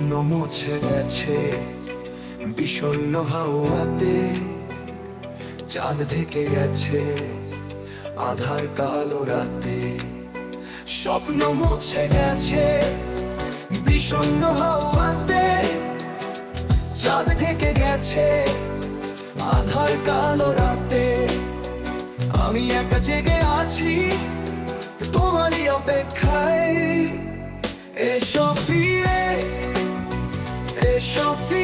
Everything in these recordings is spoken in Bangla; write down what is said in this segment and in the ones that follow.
মুছে গেছে। বিষণ্ণ হাওয়াতে চাঁদ থেকে গেছে আধার কালো রাতে। স্বপ্ন মুছে গেছে বিষণ্ণ হাওয়াতে চাঁদ থেকে গেছে আধার কালো রাতে। আমি একা জেগে আছি, তোমারই অপেক্ষায়। এসো ফিরে এসো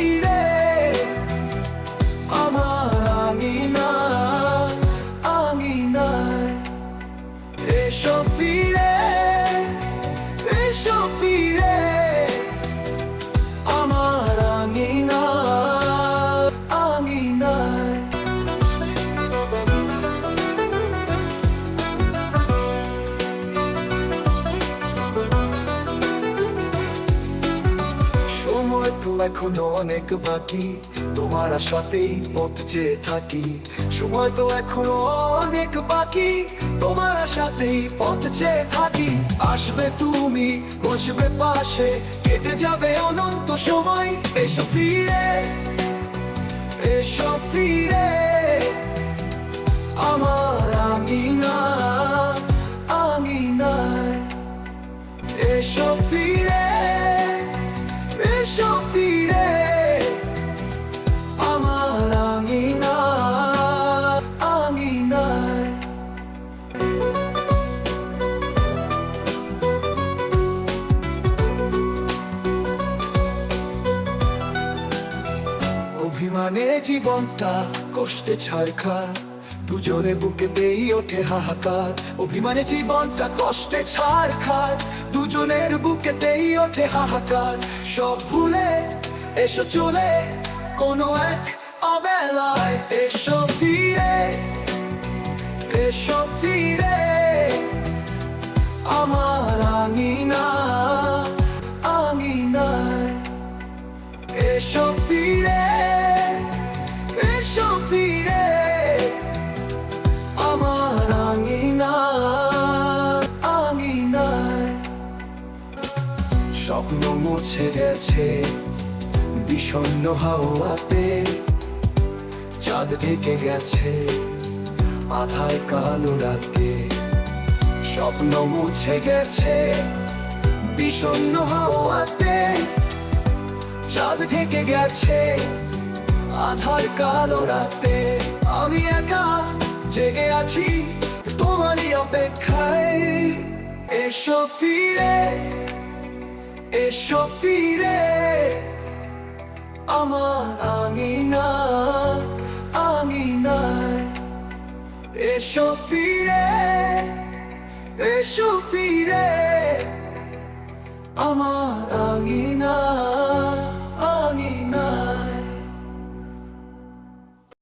এখনও অনেক বাকি। তোমার সাথেই পথ চেয়ে থাকি। সময় তো এখনও অনেক বাকি। তোমার সাথেই পথ চেয়ে থাকি। আসবে তুমি, বসবে পাশে, কেটে যাবে অনন্ত সময়। এসো ফিরে এসো ফিরে। আমার আঙিনা, আঙিনায়। এসো অভিমানে জীবনটা কষ্টে ছাড়খার দুজনে বুকে পেয়ে ওঠে হাহাকার। অভিমানে জীবনটা কষ্টে ছাড়খার দুজনের বুকেতেই ওঠে হাহাকার। সব ভুলে এসো চলে, কোনো এক অবেলায় এসো ফিরে। এসো ফিরে, আমার আঙিনা, আঙিনায়। এসো ফিরে। স্বপ্ন মুছে গেছে, বিষণ্ণ হাওয়াতে চাঁদ ঢেকে গেছে আধার কালো রাতে। স্বপ্ন মুছে গেছে, বিষণ্ণ হাওয়াতে চাঁদ ঢেকে গেছে আধার কালো রাতে। আমি একা জেগে আছি তোমারই অপেক্ষায়। এসো ফিরে। এসো ফিরে আমার আঙিনা আঙিনায়। এসো ফিরে এসো ফিরে আমার আঙিনা